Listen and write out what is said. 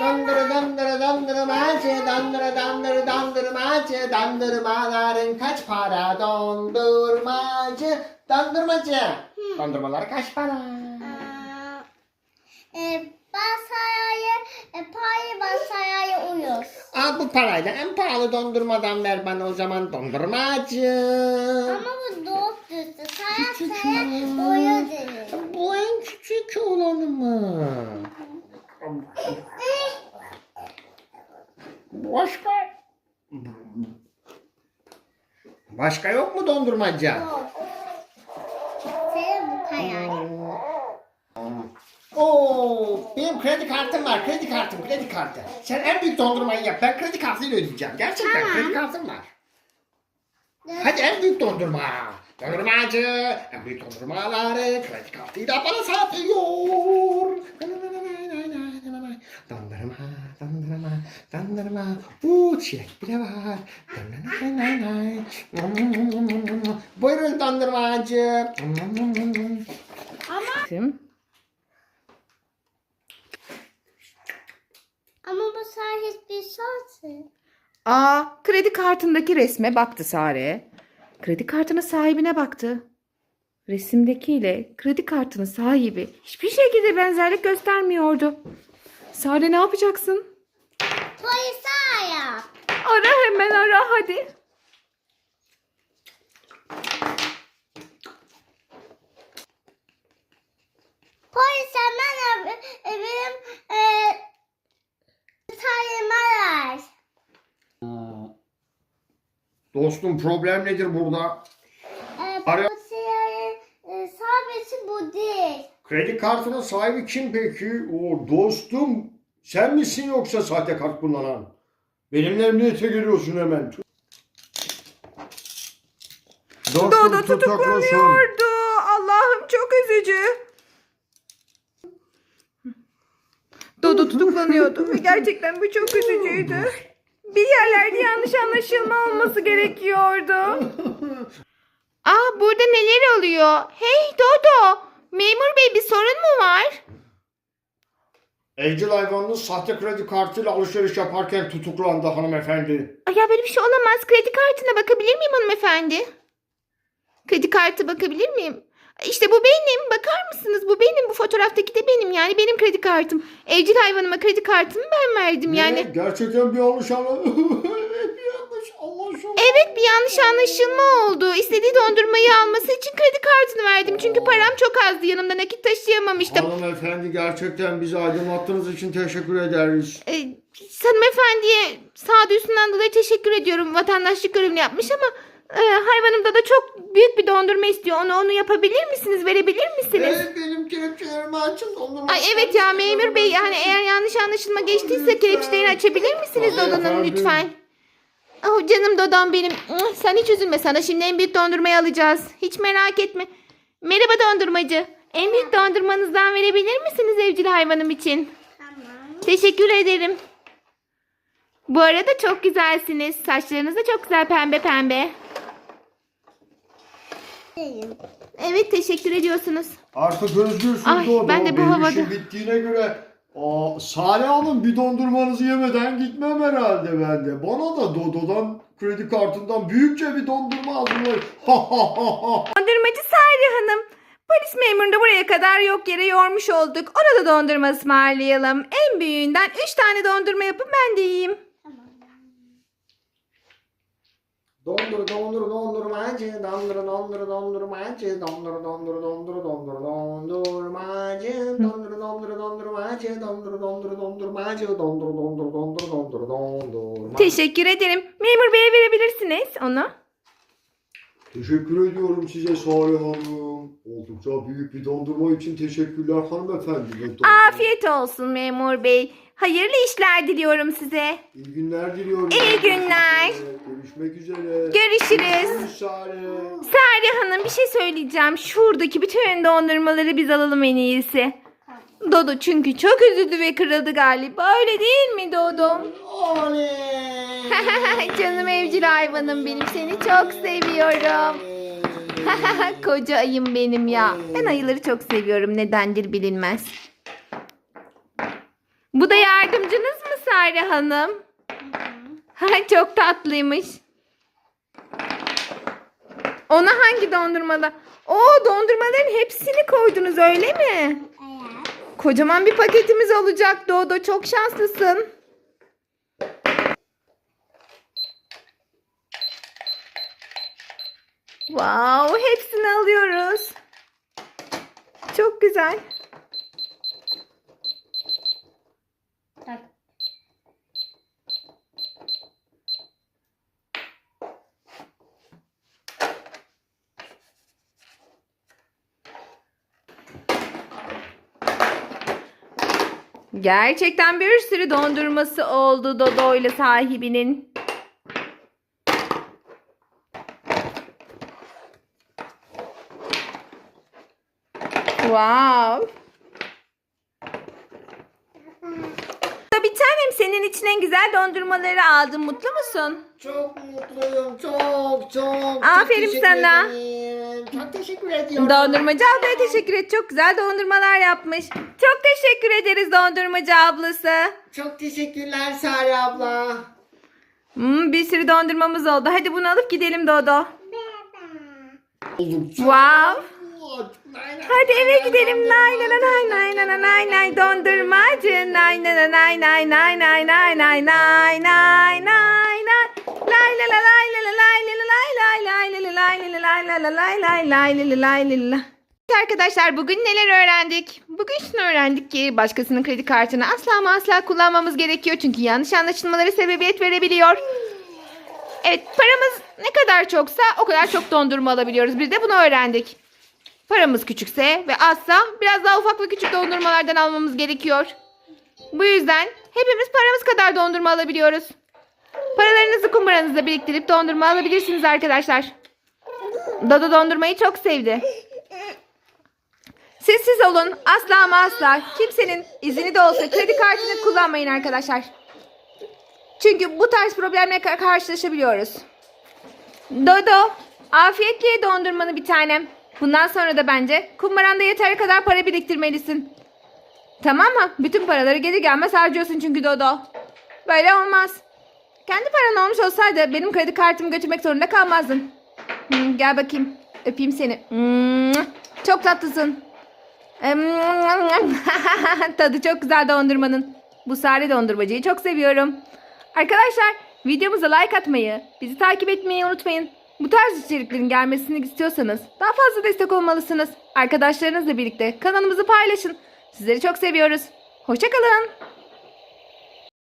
Donduru donduru dondurmacı, donduru donduru dondurmacı, dondurmaların kaç para dondurmacı, dondurmacı. Dondurmalar kaç para? E, basayaya, e, payı basayaya uyur. Al bu parayla en pahalı dondurmadan ver bana o zaman dondurmacı. Ama bu doğuk düzü. Sayat Küçük sayat ya. uyur denir. Bu en küçük olanı mı? Başka? Başka yok mu dondurmacı? Doğuk. Senin bu kayar. Oo, benim kredi kartım var. Kredi kartım, kredi kartı. Sen en büyük dondurmayı yap. Ben kredi kartıyla ödeyeceğim. Gerçekten Tamam. kredi kartım var. Hadi en büyük dondurma. Dondurmacı en büyük dondurmaları kredi kartıyla bana satıyor. Dondurma, dondurma, dondurma. Uuu çilek bile var. Buyurun dondurmacı. Ama, Tim. ama bu sahip bir sosu. Aa, kredi kartındaki resme baktı Sare. Kredi kartının sahibine baktı. Resimdekiyle kredi kartının sahibi hiçbir şekilde benzerlik göstermiyordu. Sare ne yapacaksın? Polise ayak. Ara hemen ara hadi. Polis hemen e, e, benim e, sayımı ver. Dostum problem nedir burada? E, Ara- polisiyerin e, sahibi bu değil. Kredi kartının sahibi kim peki? O dostum sen misin yoksa sahte kart kullanan? Benimle emniyete geliyorsun hemen. Dostum Dodo tutuklanıyordu. Allah'ım çok üzücü. Dodo tutuklanıyordu ve gerçekten bu çok üzücüydü. Bir yerlerde yanlış anlaşılma olması gerekiyordu. Aa burada neler oluyor? Hey Dodo, memur bey bir sorun mu var? Evcil hayvanının sahte kredi kartıyla alışveriş yaparken tutuklandı hanımefendi. Ay ya böyle bir şey olamaz. Kredi kartına bakabilir miyim hanımefendi? Kredi kartı bakabilir miyim? İşte bu benim. Bakar mısınız? Bu benim. Bu fotoğraftaki de benim. Yani benim kredi kartım. Evcil hayvanıma kredi kartımı ben verdim Ne? yani. Gerçekten bir yanlış anla. evet bir yanlış anlaşılma. Evet bir yanlış anlaşılma oldu. İstediği dondurmayı alması için kredi kartını verdim. Çünkü param çok azdı. Yanımda nakit taşıyamamıştım. Hanımefendi gerçekten bizi aydınlattığınız için teşekkür ederiz. Ee, hanımefendiye sağduyusundan dolayı teşekkür ediyorum. Vatandaşlık görevini yapmış ama e, hayvanımda da çok büyük bir dondurma istiyor. Onu onu yapabilir misiniz? Verebilir misiniz? Evet benim kelepçelerimi açın. dondurma Ay evet ya memur bey yani eğer yanlış anlaşılma geçtiyse kelepçelerini açabilir misiniz Ay Dodo'nun efendim. lütfen? Oh canım Dodom benim. Mm, Sen hiç üzülme sana şimdi en büyük dondurmayı alacağız. Hiç merak etme. Merhaba dondurmacı. En büyük dondurmanızdan verebilir misiniz evcil hayvanım için? Tamam. Teşekkür ederim. Bu arada çok güzelsiniz. Saçlarınız da çok güzel pembe pembe. Evet teşekkür ediyorsunuz. Artık özgürsün Ay, Dodo. ben de bu Benim havada- bittiğine göre Aa, Salih Hanım bir dondurmanızı yemeden gitmem herhalde ben de. Bana da Dodo'dan kredi kartından büyükçe bir dondurma hazırlayın. Ha ha ha ha. Dondurmacı Sari Hanım. Polis memurunu buraya kadar yok yere yormuş olduk. Ona da dondurma ısmarlayalım. En büyüğünden 3 tane dondurma yapın ben de yiyeyim. Tamam. Dondur dondur dondurmacı, dondur dondur dondurmacı, dondur dondur dondur dondur dondurmacı, dondur dondur dondurmacı, dondur dondur dondurmacı, dondur dondur dondur dondur dondurmacı. Teşekkür ederim. Memur beye verebilirsiniz onu. Teşekkür ediyorum size Salih Hanım. Oldukça büyük bir dondurma için teşekkürler hanımefendi. Afiyet olsun memur bey. Hayırlı işler diliyorum size. İyi günler diliyorum. İyi günler. Görüşmek üzere. Görüşürüz. Görüşürüz Salih. Sari Hanım bir şey söyleyeceğim. Şuradaki bütün dondurmaları biz alalım en iyisi. Dodo çünkü çok üzüldü ve kırıldı galiba. Öyle değil mi Dodo? Oley. Canım evcil hayvanım benim. Seni çok seviyorum. Koca ayım benim ya. Ben ayıları çok seviyorum. Nedendir bilinmez. Bu da yardımcınız mı Sare Hanım? Ay çok tatlıymış. Ona hangi dondurmada? Oo dondurmaların hepsini koydunuz öyle mi? Evet. Kocaman bir paketimiz olacak Dodo. Çok şanslısın. Wow, hepsini alıyoruz. Çok güzel. Gerçekten bir sürü dondurması oldu Dodo ile sahibinin. Wow. Tanem senin için en güzel dondurmaları aldım. Mutlu musun? Çok mutluyum. Çok çok. Aferin çok sana. ederim. Çok teşekkür ediyorum. Dondurmacı ablaya teşekkür et. Çok güzel dondurmalar yapmış. Çok teşekkür ederiz dondurmacı ablası. Çok teşekkürler Sare abla. Hmm, bir sürü dondurmamız oldu. Hadi bunu alıp gidelim Dodo. Wow. Hadi eve gidelim. nay, Nay nay nay nay nay nay nay dondurmacı. Nay nay nay nay nay nay nay nay nay nay nay nay nay. Lay la la lay la la lay la la lay lay lay la la lay la la lay la la lay lay lay la la lay la Arkadaşlar bugün neler öğrendik? Bugün şunu öğrendik ki başkasının kredi kartını asla ama asla kullanmamız gerekiyor. Çünkü yanlış anlaşılmalara sebebiyet verebiliyor. Evet paramız ne kadar çoksa o kadar çok dondurma alabiliyoruz. Biz de bunu öğrendik. Paramız küçükse ve azsa biraz daha ufak ve küçük dondurmalardan almamız gerekiyor. Bu yüzden hepimiz paramız kadar dondurma alabiliyoruz. Paralarınızı kumbaranızda biriktirip dondurma alabilirsiniz arkadaşlar. Dodo dondurmayı çok sevdi. Siz siz olun. Asla ama asla kimsenin izini de olsa kredi kartını kullanmayın arkadaşlar. Çünkü bu tarz problemle ka- karşılaşabiliyoruz. Dodo, afiyetle ye dondurmanı bir tanem. Bundan sonra da bence kumbaranda yeter kadar para biriktirmelisin. Tamam mı? Bütün paraları gelir gelmez harcıyorsun çünkü Dodo. Böyle olmaz. Kendi paran olmuş olsaydı benim kredi kartımı götürmek zorunda kalmazdın. Hmm, gel bakayım. Öpeyim seni. Hmm, Çok tatlısın. Tadı çok güzel dondurmanın. Bu sare dondurmacıyı çok seviyorum. Arkadaşlar videomuza like atmayı, bizi takip etmeyi unutmayın. Bu tarz içeriklerin gelmesini istiyorsanız daha fazla destek olmalısınız. Arkadaşlarınızla birlikte kanalımızı paylaşın. Sizleri çok seviyoruz. Hoşçakalın.